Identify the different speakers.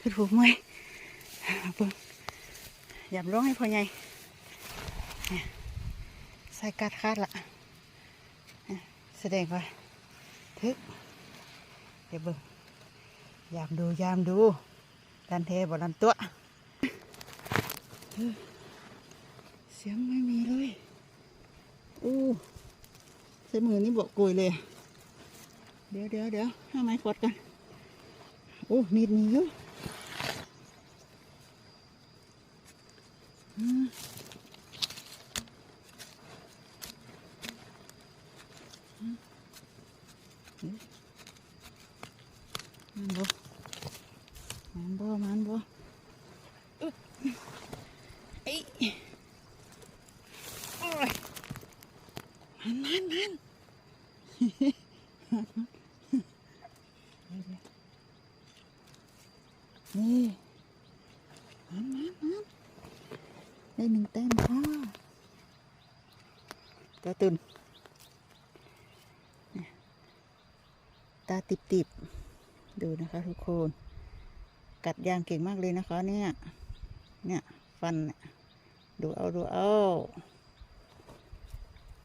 Speaker 1: คือถูกมวยเบิ่งอย่าร้องให้พ่อใหญ่เนี่ยใส่กัดคาดละแสดงว่าทึกเดี๋ยวเบิ่งยามดูยามดูดันเทบ่ดันตัวเสียงไม่มีเลยอู้ใส่มือนี่บอกกุยเลย เดี๋ยวเดี๋ยวเดี๋ยวห้าไม้ขวดกันโอ้มีดมีเยอะ อืมอืมอืมมันบ่ ได้หนึ่งแต้มค่ะตาตุนเนี่ยตาติบติบๆดูนะคะทุกคน กัดยางเก่งมากเลยนะคะเนี่ย เนี่ย ฟันดูเอาดูเอา